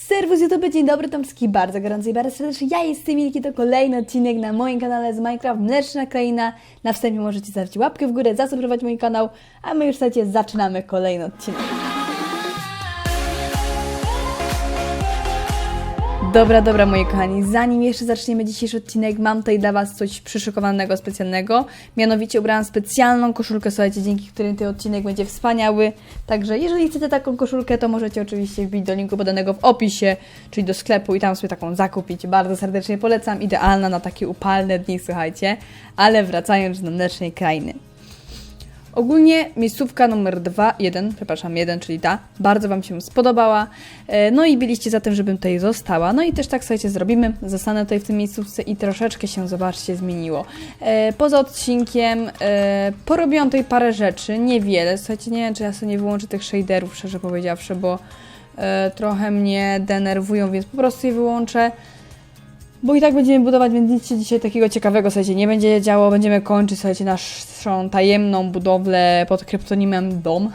Serwus YouTube, dzień dobry, wszystkich bardzo gorąco i bardzo serdecznie. Ja jestem Milki, to kolejny odcinek na moim kanale z Minecraft Mleczna Kraina. Na wstępie możecie zostawić łapkę w górę, zasubskrybować mój kanał, a my już słuchajcie, zaczynamy kolejny odcinek. Dobra, dobra, moi kochani, zanim jeszcze zaczniemy dzisiejszy odcinek, mam tutaj dla Was coś przyszykowanego, specjalnego. Mianowicie ubrałam specjalną koszulkę, słuchajcie, dzięki której ten odcinek będzie wspaniały. Także jeżeli chcecie taką koszulkę, to możecie oczywiście wbić do linku podanego w opisie, czyli do sklepu i tam sobie taką zakupić. Bardzo serdecznie polecam, idealna na takie upalne dni, słuchajcie. Ale wracając do mlecznej krainy. Ogólnie miejscówka numer 2, 1, przepraszam, 1, czyli ta, bardzo Wam się spodobała. E, No i byliście za tym, żebym tutaj została. No i też tak, słuchajcie, zrobimy. Zostanę tutaj w tym miejscówce i troszeczkę się, zobaczcie, zmieniło. E, Poza odcinkiem e, porobiłam tutaj parę rzeczy, niewiele. Słuchajcie, nie wiem, czy ja sobie nie wyłączę tych shaderów, szczerze powiedziawszy, bo trochę mnie denerwują, więc po prostu je wyłączę. Bo i tak będziemy budować, więc nic się dzisiaj takiego ciekawego, słuchajcie, nie będzie działo. Będziemy kończyć, słuchajcie, naszą tajemną budowlę pod kryptonimem Dom.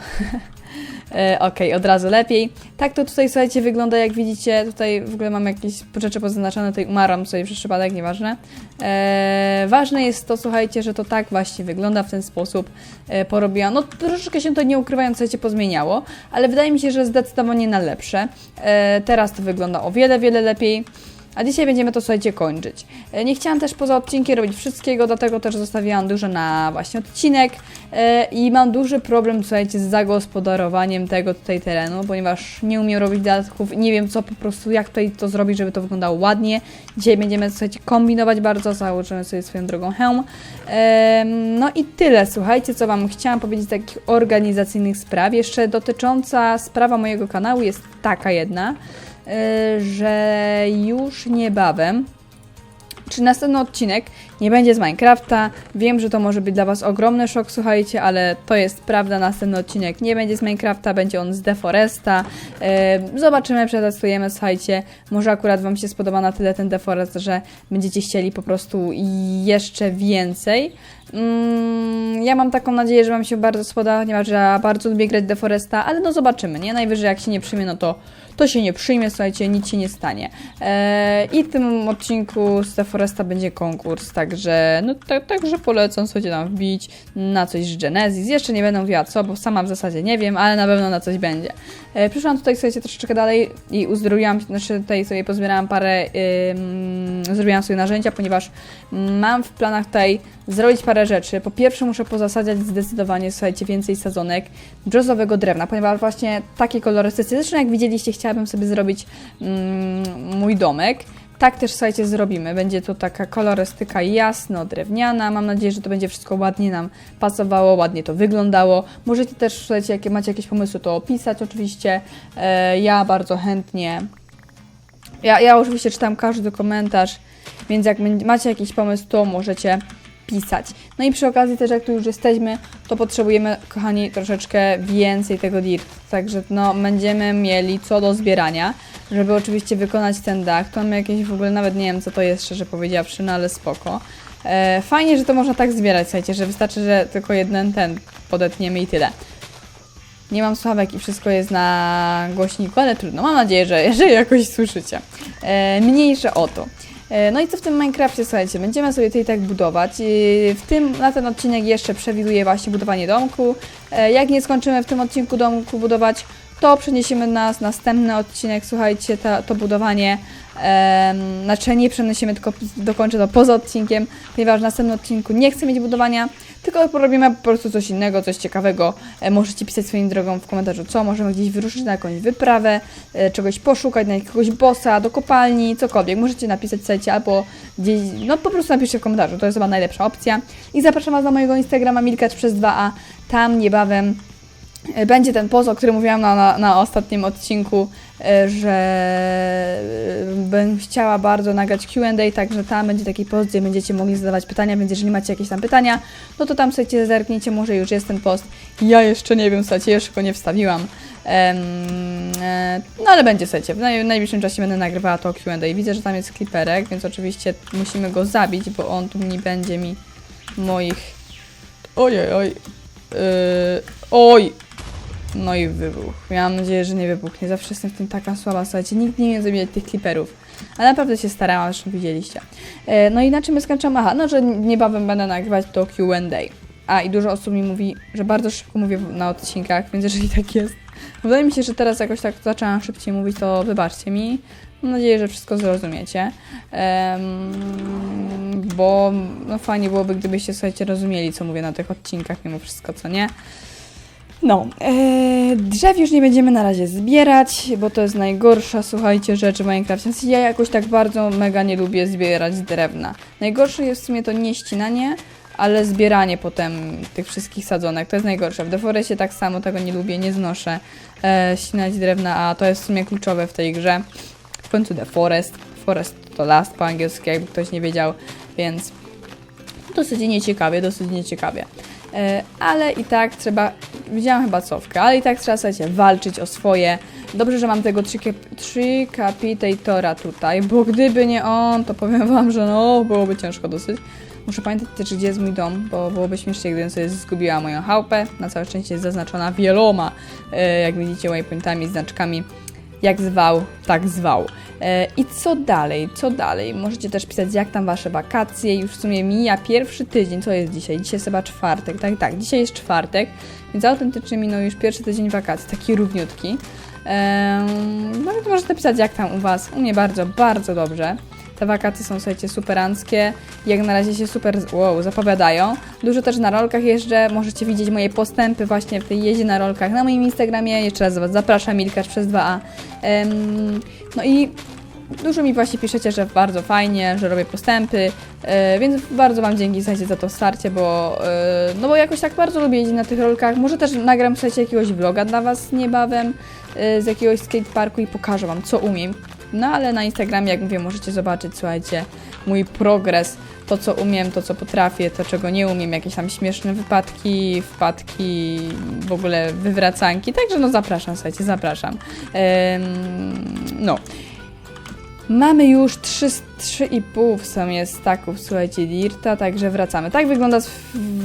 E, Okej, od razu lepiej. Tak to tutaj, słuchajcie, wygląda, jak widzicie. Tutaj w ogóle mam jakieś rzeczy pozaznaczone, tutaj umaram sobie przez przypadek, nieważne. E, ważne jest to, słuchajcie, że to tak właśnie wygląda w ten sposób. E, porobiłam, no troszeczkę się to nie ukrywając, słuchajcie, pozmieniało, ale wydaje mi się, że zdecydowanie na lepsze. E, teraz to wygląda o wiele, wiele lepiej. A dzisiaj będziemy to, słuchajcie, kończyć. E, Nie chciałam też poza odcinkiem robić wszystkiego, dlatego też zostawiłam dużo na właśnie odcinek e, i mam duży problem, słuchajcie, z zagospodarowaniem tego tutaj terenu, ponieważ nie umiem robić dodatków, nie wiem co po prostu, jak tutaj to zrobić, żeby to wyglądało ładnie. Dzisiaj będziemy, słuchajcie, kombinować bardzo, założymy sobie swoją drogą hełm. Em, No i tyle, słuchajcie, co Wam chciałam powiedzieć takich organizacyjnych spraw. Jeszcze dotycząca sprawa mojego kanału jest taka jedna, że już niebawem, czy następny odcinek nie będzie z Minecrafta. Wiem, że to może być dla Was ogromny szok, słuchajcie, ale to jest prawda. Następny odcinek nie będzie z Minecrafta, będzie on z Deforesta. Y, Zobaczymy, przetestujemy, słuchajcie. Może akurat Wam się spodoba na tyle ten Deforest, że będziecie chcieli po prostu jeszcze więcej. Mm, ja mam taką nadzieję, że Wam się bardzo spodoba, ponieważ ja bardzo lubię grać Deforesta, ale no zobaczymy, nie? Najwyżej jak się nie przyjmie, no to, to się nie przyjmie, słuchajcie, nic się nie stanie. Eee, I w tym odcinku z Deforesta będzie konkurs, także no tak, także polecam sobie tam wbić na coś z Genesis. Jeszcze nie będę mówiła co, bo sama w zasadzie nie wiem, ale na pewno na coś będzie. E, przyszłam tutaj, słuchajcie, troszeczkę dalej i uzdrowiłam, znaczy tutaj sobie pozbierałam parę, ym, zrobiłam sobie narzędzia, ponieważ mam w planach tutaj zrobić parę rzeczy. Po pierwsze muszę pozasadzać zdecydowanie, słuchajcie, więcej sadzonek brzozowego drewna, ponieważ właśnie takie kolorystyce, zresztą jak widzieliście, chciałabym sobie zrobić mój domek. Tak też, słuchajcie, zrobimy. Będzie to taka kolorystyka jasno-drewniana. Mam nadzieję, że to będzie wszystko ładnie nam pasowało, ładnie to wyglądało. Możecie też, słuchajcie, jakie macie jakieś pomysły, to opisać oczywiście. E, ja bardzo chętnie ja, ja oczywiście czytam każdy komentarz, więc jak macie jakiś pomysł, to możecie pisać. No i przy okazji też, jak tu już jesteśmy, to potrzebujemy, kochani, troszeczkę więcej tego dirt. Także no, będziemy mieli co do zbierania, żeby oczywiście wykonać ten dach. To mamy jakieś w ogóle, nawet nie wiem co to jest, szczerze powiedziawszy, no ale spoko. E, fajnie, że to można tak zbierać, słuchajcie, że wystarczy, że tylko jeden ten podetniemy i tyle. Nie mam sławek i wszystko jest na głośniku, ale trudno. Mam nadzieję, że, że jakoś słyszycie. E, mniejsze o to. E, no i co w tym Minecrafcie, słuchajcie, będziemy sobie tutaj tak budować. E, w tym, na ten odcinek jeszcze przewiduję właśnie budowanie domku. E, jak nie skończymy w tym odcinku domku budować, to przeniesiemy nas następny odcinek, słuchajcie, ta, to budowanie. Znaczy nie przenosimy, tylko dokończę to poza odcinkiem, ponieważ w następnym odcinku nie chcę mieć budowania, tylko porobimy po prostu coś innego, coś ciekawego. E, możecie pisać swoją drogą w komentarzu, co możemy gdzieś wyruszyć na jakąś wyprawę, e, czegoś poszukać, na jakiegoś bossa, do kopalni, cokolwiek. Możecie napisać, słuchajcie, albo gdzieś, no po prostu napiszcie w komentarzu, to jest chyba najlepsza opcja. I zapraszam Was na mojego Instagrama milkacz przez 2a, tam niebawem będzie ten post, o którym mówiłam na, na, na ostatnim odcinku, e, że e, bym chciała bardzo nagrać Q&A, także tam będzie taki post, gdzie będziecie mogli zadawać pytania, więc jeżeli macie jakieś tam pytania, no to tam sobie zerknijcie, może już jest ten post. Ja jeszcze nie wiem, słuchajcie, jeszcze go nie wstawiłam. E, no ale będzie, słuchajcie, w naj, najbliższym czasie będę nagrywała to Q&A. Widzę, że tam jest kliperek, więc oczywiście musimy go zabić, bo on tu nie będzie mi moich... Ojej, oj. Yy, oj, No i wybuch. Miałam nadzieję, że nie wybuchnie. Zawsze jestem w tym taka słaba, słuchajcie. Nigdy nie umiem zabijać tych kliperów. Ale naprawdę się starałam, zresztą widzieliście. E, no i na czym ja skończyłam? Aha, no, że niebawem będę nagrywać to Q&A. A, i dużo osób mi mówi, że bardzo szybko mówię na odcinkach, więc jeżeli tak jest, wydaje mi się, że teraz jakoś tak zaczęłam szybciej mówić, to wybaczcie mi. Mam nadzieję, że wszystko zrozumiecie. Bo no fajnie byłoby, gdybyście, słuchajcie, rozumieli, co mówię na tych odcinkach, mimo wszystko, co nie. No, e, drzew już nie będziemy na razie zbierać, bo to jest najgorsza, słuchajcie, rzecz w. W sensie Ja jakoś tak bardzo mega nie lubię zbierać drewna. Najgorsze jest w sumie to nie ścinanie, ale zbieranie potem tych wszystkich sadzonek. To jest najgorsze. W Deforestie tak samo tego nie lubię, nie znoszę e, ścinać drewna, a to jest w sumie kluczowe w tej grze. W końcu Deforest. Forest to last po angielsku, jakby ktoś nie wiedział, więc dosyć nieciekawie, dosyć nieciekawie. E, ale i tak trzeba, widziałam chyba cofkę, ale i tak trzeba, słuchajcie, walczyć o swoje. Dobrze, że mam tego Tricapitatora tutaj, bo gdyby nie on, to powiem wam, że no, byłoby ciężko dosyć. Muszę pamiętać też, gdzie jest mój dom, bo byłoby śmiesznie, gdybym sobie zgubiła moją chałupę. Na całe szczęście jest zaznaczona wieloma, e, jak widzicie, waypointami, znaczkami. Jak zwał, tak zwał. E, I co dalej? Co dalej? Możecie też pisać, jak tam wasze wakacje. Już w sumie mija pierwszy tydzień. Co jest dzisiaj? Dzisiaj jest chyba czwartek. Tak, tak. Dzisiaj jest czwartek, więc autentycznie minął już pierwszy tydzień wakacji. Taki równiutki. Ehm, Nawet możecie pisać, jak tam u was. U mnie bardzo, bardzo dobrze. Te wakacje są, słuchajcie, superanckie. Jak na razie się super wow, zapowiadają. Dużo też na rolkach jeżdżę. Możecie widzieć moje postępy właśnie w tej jeździe na rolkach na moim Instagramie. Jeszcze raz Was zapraszam, Milkarz przez 2A. Em, no i Dużo mi właśnie piszecie, że bardzo fajnie, że robię postępy, e, więc bardzo Wam dzięki słuchajcie, za to wsparcie, bo, e, no bo jakoś tak bardzo lubię jeździć na tych rolkach. Może też nagram słuchajcie, jakiegoś vloga dla Was niebawem e, z jakiegoś skateparku i pokażę Wam, co umiem. No ale na Instagramie, jak mówię, możecie zobaczyć, słuchajcie, mój progres, to co umiem, to co potrafię, to czego nie umiem, jakieś tam śmieszne wypadki, wpadki, w ogóle wywracanki. Także no zapraszam, słuchajcie, zapraszam. No. Mamy już 3 3,5 w sumie staków, słuchajcie, Dirta, także wracamy. Tak wygląda,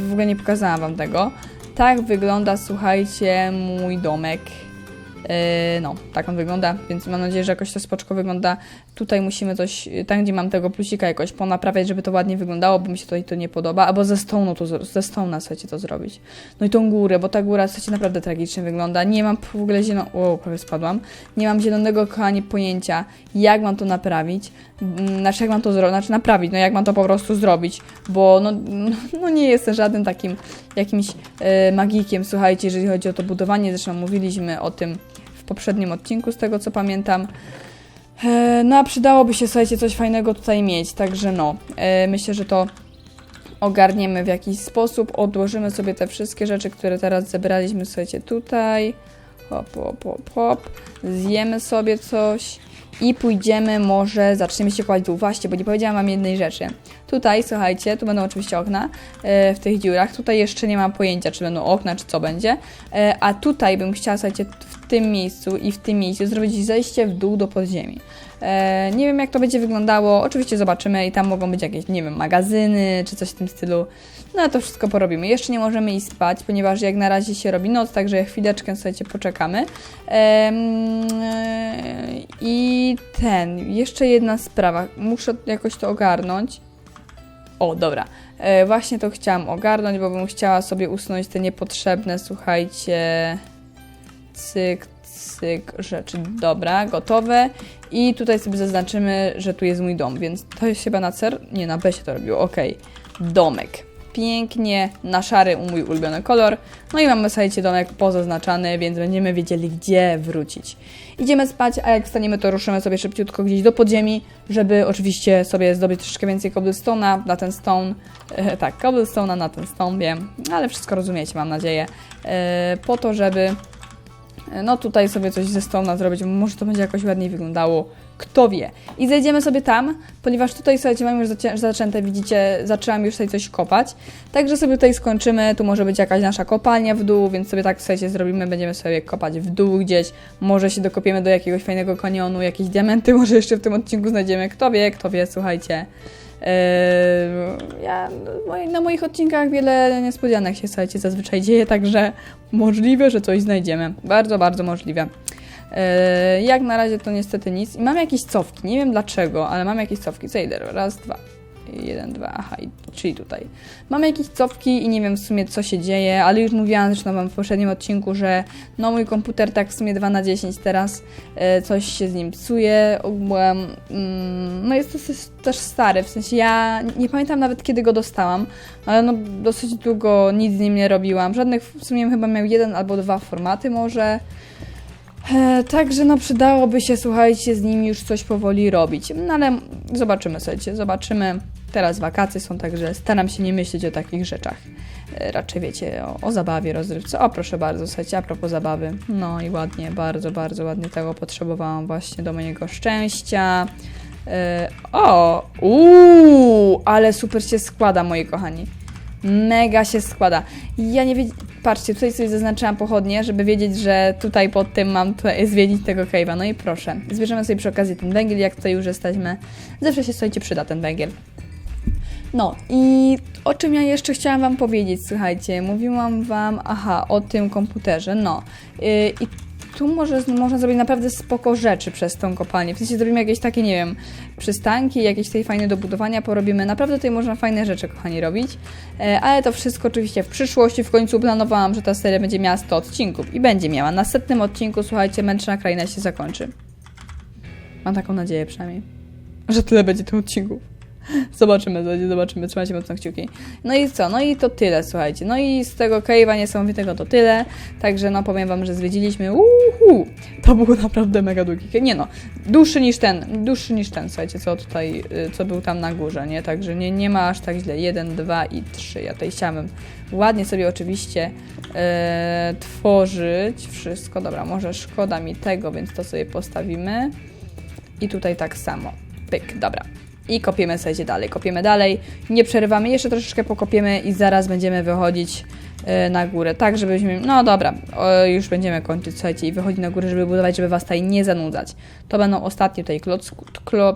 w ogóle nie pokazałam Wam tego. Tak wygląda, słuchajcie, mój domek. Yy, no, tak on wygląda, więc mam nadzieję, że jakoś to spoczko wygląda. Tutaj musimy coś, tam gdzie mam tego plusika jakoś ponaprawiać, żeby to ładnie wyglądało, bo mi się tutaj to nie podoba, albo ze stołu to, ze stołu chcecie to zrobić. No i tą górę, bo ta góra, słuchajcie, naprawdę tragicznie wygląda. Nie mam w ogóle zielonego, o, prawie spadłam. Nie mam zielonego, kochani, pojęcia, jak mam to naprawić. Mm, Znaczy, jak mam to zrobić, znaczy naprawić, no jak mam to po prostu zrobić, bo no, no nie jestem żadnym takim jakimś e, magikiem, słuchajcie, jeżeli chodzi o to budowanie, zresztą mówiliśmy o tym w poprzednim odcinku, z tego co pamiętam. E, No a przydałoby się, słuchajcie, coś fajnego tutaj mieć, także no, e, myślę, że to ogarniemy w jakiś sposób, odłożymy sobie te wszystkie rzeczy, które teraz zebraliśmy, słuchajcie, tutaj, hop, hop, hop, hop, zjemy sobie coś i pójdziemy może, zaczniemy się kłaść dół, właśnie, bo nie powiedziałam Wam jednej rzeczy. Tutaj, słuchajcie, tu będą oczywiście okna e, w tych dziurach, tutaj jeszcze nie mam pojęcia, czy będą okna, czy co będzie, e, a tutaj bym chciała, słuchajcie, w tym miejscu i w tym miejscu zrobić zejście w dół do podziemi. E, nie wiem, jak to będzie wyglądało. Oczywiście zobaczymy i tam mogą być jakieś, nie wiem, magazyny czy coś w tym stylu. No to wszystko porobimy. Jeszcze nie możemy iść spać, ponieważ jak na razie się robi noc, także chwileczkę, słuchajcie, poczekamy. E, I ten, jeszcze jedna sprawa. Muszę jakoś to ogarnąć. O, dobra. E, właśnie to chciałam ogarnąć, bo bym chciała sobie usunąć te niepotrzebne, słuchajcie, cyk, cyk rzeczy. Dobra, gotowe. I tutaj sobie zaznaczymy, że tu jest mój dom, więc to jest chyba na cer... Nie, na B się to robiło, okej. Domek. Pięknie, na szary mój ulubiony kolor. No i mamy, słuchajcie, domek pozaznaczany, więc będziemy wiedzieli, gdzie wrócić. Idziemy spać, a jak wstaniemy, to ruszymy sobie szybciutko gdzieś do podziemi, żeby oczywiście sobie zdobyć troszkę więcej cobblestone'a na ten stone. E, tak, cobblestone'a na ten stone, wiem, ale wszystko rozumiecie, mam nadzieję. E, po to, żeby no tutaj sobie coś ze stona zrobić, może to będzie jakoś ładniej wyglądało, kto wie. I zejdziemy sobie tam, ponieważ tutaj, słuchajcie, mam już zaczęte, widzicie, zaczęłam już tutaj coś kopać, także sobie tutaj skończymy, tu może być jakaś nasza kopalnia w dół, więc sobie tak, słuchajcie, zrobimy, będziemy sobie kopać w dół gdzieś, może się dokopiemy do jakiegoś fajnego kanionu, jakieś diamenty może jeszcze w tym odcinku znajdziemy, kto wie, kto wie, słuchajcie. Yy, ja, na moich odcinkach wiele niespodzianek się, słuchajcie, zazwyczaj dzieje, także możliwe, że coś znajdziemy. Bardzo, bardzo możliwe. Yy, jak na razie to niestety nic. I mam jakieś cofki, nie wiem dlaczego, ale mam jakieś cofki. Zejder, raz, dwa. Jeden, dwa, aha, i, czyli tutaj. Mam jakieś cofki i nie wiem w sumie co się dzieje, ale już mówiłam zresztą wam w poprzednim odcinku, że no mój komputer tak w sumie 2 na 10 teraz, e, coś się z nim psuje, ogółem, mm, no jest dosyć też stary, w sensie ja nie pamiętam nawet kiedy go dostałam, ale no dosyć długo nic z nim nie robiłam, żadnych, w sumie chyba miał jeden albo dwa formaty może, E, Także no przydałoby się, słuchajcie, z nimi już coś powoli robić. No ale zobaczymy, słuchajcie, zobaczymy. Teraz wakacje są, także staram się nie myśleć o takich rzeczach. E, Raczej wiecie, o, o zabawie, rozrywce. O, proszę bardzo, słuchajcie, a propos zabawy. No i ładnie, bardzo, bardzo ładnie tego potrzebowałam właśnie do mojego szczęścia. E, O, uuu, ale super się składa, moi kochani. Mega się składa. Ja nie wiedziałam. Patrzcie, tutaj sobie zaznaczyłam pochodnie, żeby wiedzieć, że tutaj pod tym mam tutaj zwiedzić tego cave'a. No i proszę, zbierzemy sobie przy okazji ten węgiel, jak tutaj już jesteśmy. Zawsze się, słuchajcie, przyda ten węgiel. No i o czym ja jeszcze chciałam Wam powiedzieć, słuchajcie, mówiłam Wam, aha, o tym komputerze, no. Yy, I tu może, można zrobić naprawdę spoko rzeczy przez tą kopalnię. W sensie zrobimy jakieś takie, nie wiem, przystanki, jakieś tutaj fajne do budowania porobimy. Naprawdę tutaj można fajne rzeczy, kochani, robić. E, ale to wszystko oczywiście w przyszłości. W końcu planowałam, że ta seria będzie miała 100 odcinków i będzie miała. Na setnym odcinku, słuchajcie, Męczna Kraina się zakończy. Mam taką nadzieję przynajmniej, że tyle będzie tych odcinków. Zobaczymy, zobaczymy, trzymajcie mocno kciuki. No i co? No i to tyle, słuchajcie. No i z tego cave'a niesamowitego to tyle. Także no powiem wam, że zwiedziliśmy. Uhu! To był naprawdę mega długi. Nie no, dłuższy niż ten, dłuższy niż ten, słuchajcie, co tutaj, y, co był tam na górze, nie? Także nie, nie ma aż tak źle. Jeden, dwa i trzy. Ja tutaj chciałabym ładnie sobie oczywiście e, tworzyć wszystko. Dobra, może szkoda mi tego, więc to sobie postawimy. I tutaj tak samo. Pyk, dobra. I kopiemy sobie dalej, kopiemy dalej. Nie przerywamy, jeszcze troszeczkę pokopiemy i zaraz będziemy wychodzić na górę. Tak, żebyśmy. No dobra, już będziemy kończyć, słuchajcie, i wychodzić na górę, żeby budować, żeby was tutaj nie zanudzać. To będą ostatnie tutaj kloc, klo,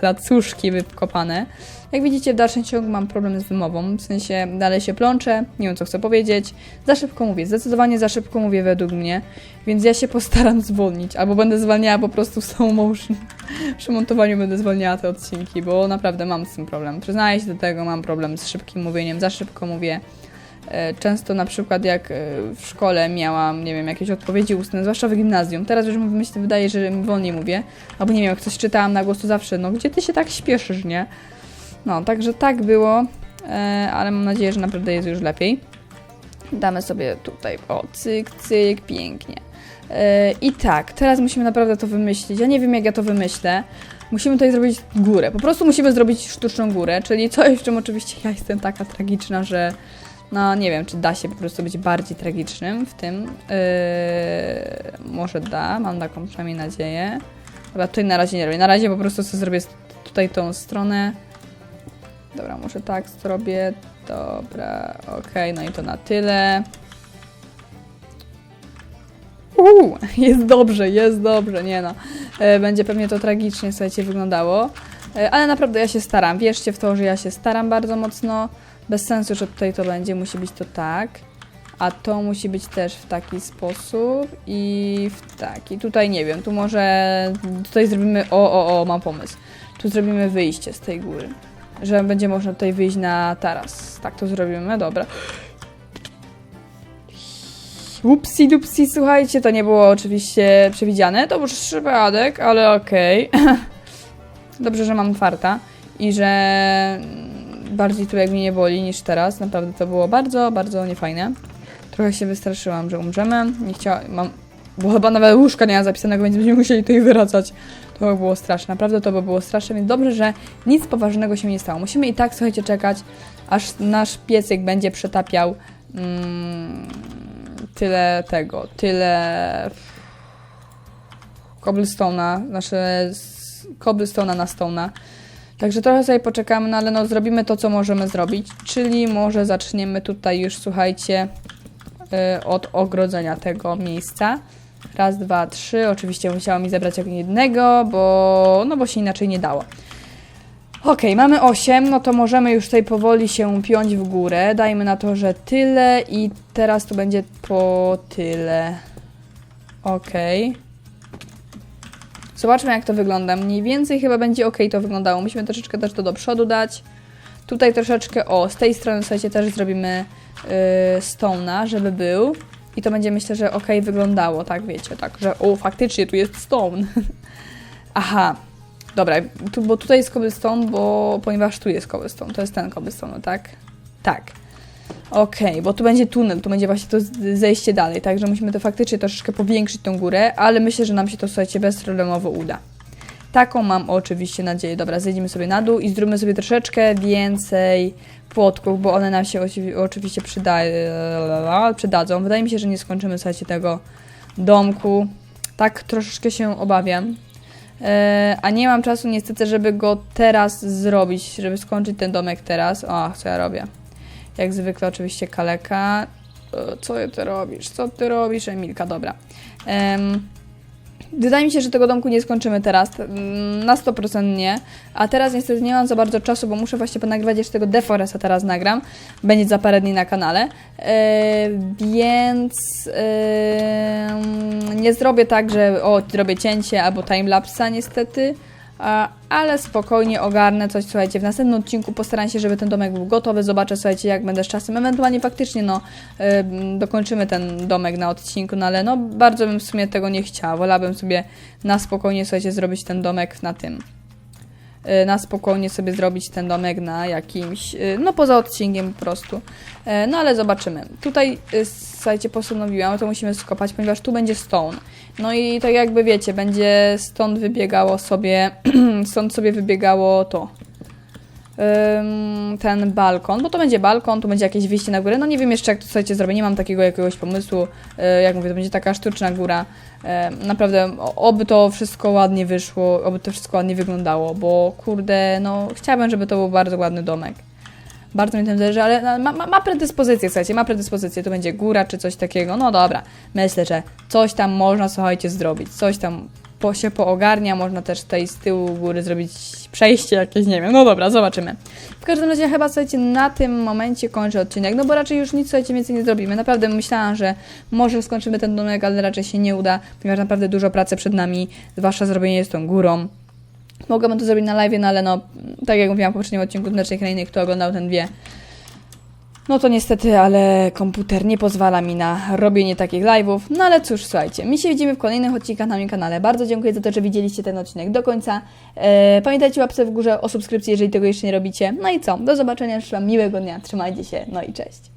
klacuszki wykopane. Jak widzicie, w dalszym ciągu mam problem z wymową, w sensie dalej się plączę, nie wiem co chcę powiedzieć. Za szybko mówię, zdecydowanie za szybko mówię według mnie, więc ja się postaram zwolnić, albo będę zwalniała po prostu slow motion. Przy montowaniu będę zwalniała te odcinki, bo naprawdę mam z tym problem. Przyznaję się do tego, mam problem z szybkim mówieniem, za szybko mówię. E, Często na przykład jak e, w szkole miałam, nie wiem, jakieś odpowiedzi ustne, zwłaszcza w gimnazjum. Teraz już mi się wydaje, że wolniej mówię. Albo nie wiem, jak coś czytałam na głos, to zawsze, no gdzie ty się tak śpieszysz, nie? No, także tak było, e, ale mam nadzieję, że naprawdę jest już lepiej. Damy sobie tutaj, o, cyk, cyk, pięknie. I tak, teraz musimy naprawdę to wymyślić. Ja nie wiem, jak ja to wymyślę. Musimy tutaj zrobić górę. Po prostu musimy zrobić sztuczną górę, czyli coś, w czym oczywiście ja jestem taka tragiczna, że no nie wiem, czy da się po prostu być bardziej tragicznym w tym. Yy, może da, mam taką przynajmniej nadzieję. Dobra, tutaj na razie nie robię. Na razie po prostu sobie zrobię tutaj tą stronę. Dobra, może tak zrobię. Dobra, okej, no i to na tyle. Uuu, jest dobrze, jest dobrze, nie no. E, Będzie pewnie to tragicznie, słuchajcie, wyglądało. E, Ale naprawdę ja się staram. Wierzcie w to, że ja się staram bardzo mocno. Bez sensu, że tutaj to będzie. Musi być to tak. A to musi być też w taki sposób i w taki. Tutaj nie wiem, tu może. Tutaj zrobimy. O, o, o, mam pomysł. Tu zrobimy wyjście z tej góry. Że będzie można tutaj wyjść na taras. Tak to zrobimy, dobra. Upsi dupsi, słuchajcie, to nie było oczywiście przewidziane. To był przypadek, ale okej. Dobrze, że mam farta i że bardziej tu jak mnie nie boli niż teraz. Naprawdę to było bardzo, bardzo niefajne. Trochę się wystraszyłam, że umrzemy. Nie chciałam, mam, bo chyba nawet łóżka nie ma zapisanego, więc będziemy musieli tutaj wracać. To by było straszne, naprawdę to by było straszne, więc dobrze, że nic poważnego się nie stało. Musimy i tak, słuchajcie, czekać, aż nasz piecyk będzie przetapiał mm, tyle tego, tyle cobblestone'a, nasze z- cobblestone'a na stone'a. Także trochę sobie poczekamy, no ale no zrobimy to, co możemy zrobić, czyli może zaczniemy tutaj już, słuchajcie, y, od ogrodzenia tego miejsca. Raz, dwa, trzy. Oczywiście musiało mi zebrać jak jednego, bo no bo się inaczej nie dało. Okej, mamy 8, no to możemy już tutaj powoli się piąć w górę. Dajmy na to, że tyle i teraz to będzie po tyle. Okej. Zobaczmy jak to wygląda. Mniej więcej chyba będzie ok to wyglądało. Musimy troszeczkę też to do przodu dać. Tutaj troszeczkę, o, z tej strony słuchajcie też zrobimy yy, stone'a, żeby był. I to będzie myślę, że ok wyglądało, tak wiecie, tak, że o, faktycznie tu jest stone. Aha, dobra, tu, bo tutaj jest cobblestone, bo ponieważ tu jest cobblestone, to jest ten cobblestone, tak? Tak. Okej, bo tu będzie tunel, tu będzie właśnie to zejście dalej, także musimy to faktycznie troszeczkę powiększyć tą górę, ale myślę, że nam się to, słuchajcie, bezproblemowo uda. Taką mam oczywiście nadzieję. Dobra, zejdziemy sobie na dół i zróbmy sobie troszeczkę więcej płotków, bo one nam się oczywiście przyda przydadzą. Wydaje mi się, że nie skończymy, słuchajcie, tego domku. Tak troszeczkę się obawiam. E, a nie mam czasu niestety, żeby go teraz zrobić, żeby skończyć ten domek teraz. O, co ja robię? Jak zwykle oczywiście kaleka. E, Co ty robisz? Co ty robisz, Emilka? Dobra. Em, wydaje mi się, że tego domku nie skończymy teraz. Mm, Na 100% nie. A teraz niestety nie mam za bardzo czasu, bo muszę właśnie ponagrywać jeszcze tego Deforesta teraz nagram. Będzie za parę dni na kanale. E, więc nie zrobię tak, że o, zrobię cięcie albo timelapsa niestety. Ale spokojnie ogarnę coś, słuchajcie, w następnym odcinku postaram się, żeby ten domek był gotowy, zobaczę, słuchajcie, jak będę z czasem, ewentualnie faktycznie, no, ym, dokończymy ten domek na odcinku, no ale no, bardzo bym w sumie tego nie chciała, wolałabym sobie na spokojnie, słuchajcie, zrobić ten domek na tym, na spokojnie sobie zrobić ten domek na jakimś, y, no poza odcinkiem po prostu. E, No ale zobaczymy. Tutaj, y, słuchajcie, postanowiłam, to musimy skopać, ponieważ tu będzie stone. No i tak jakby wiecie, będzie stąd wybiegało sobie, stąd sobie wybiegało to. Ten balkon, bo to będzie balkon, tu będzie jakieś wyjście na górę. No nie wiem jeszcze jak to słuchajcie zrobię, nie mam takiego jakiegoś pomysłu. E, jak mówię, to będzie taka sztuczna góra. Naprawdę, oby to wszystko ładnie wyszło, oby to wszystko ładnie wyglądało, bo kurde, no chciałabym, żeby to był bardzo ładny domek. Bardzo mi tym zależy, ale ma, ma, ma predyspozycję, słuchajcie, ma predyspozycję, to będzie góra czy coś takiego. No dobra, myślę, że coś tam można, słuchajcie, zrobić. Coś tam po, się poogarnia, można też tutaj z tyłu góry zrobić przejście jakieś, nie wiem. No dobra, zobaczymy. W każdym razie chyba, słuchajcie, na tym momencie kończę odcinek, no bo raczej już nic, słuchajcie, więcej nie zrobimy. Naprawdę myślałam, że może skończymy ten domek, ale raczej się nie uda, ponieważ naprawdę dużo pracy przed nami, zwłaszcza zrobienie z tą górą. Mogłabym to zrobić na live, no ale no, tak jak mówiłam w poprzednim odcinku Mlecznej Krainy, kto oglądał ten wie. No to niestety, ale komputer nie pozwala mi na robienie takich live'ów. No ale cóż, słuchajcie, my się widzimy w kolejnych odcinkach na moim kanale. Bardzo dziękuję za to, że widzieliście ten odcinek do końca. E, pamiętajcie łapce w górze, o subskrypcji, jeżeli tego jeszcze nie robicie. No i co, do zobaczenia, życzę miłego dnia, trzymajcie się, no i cześć.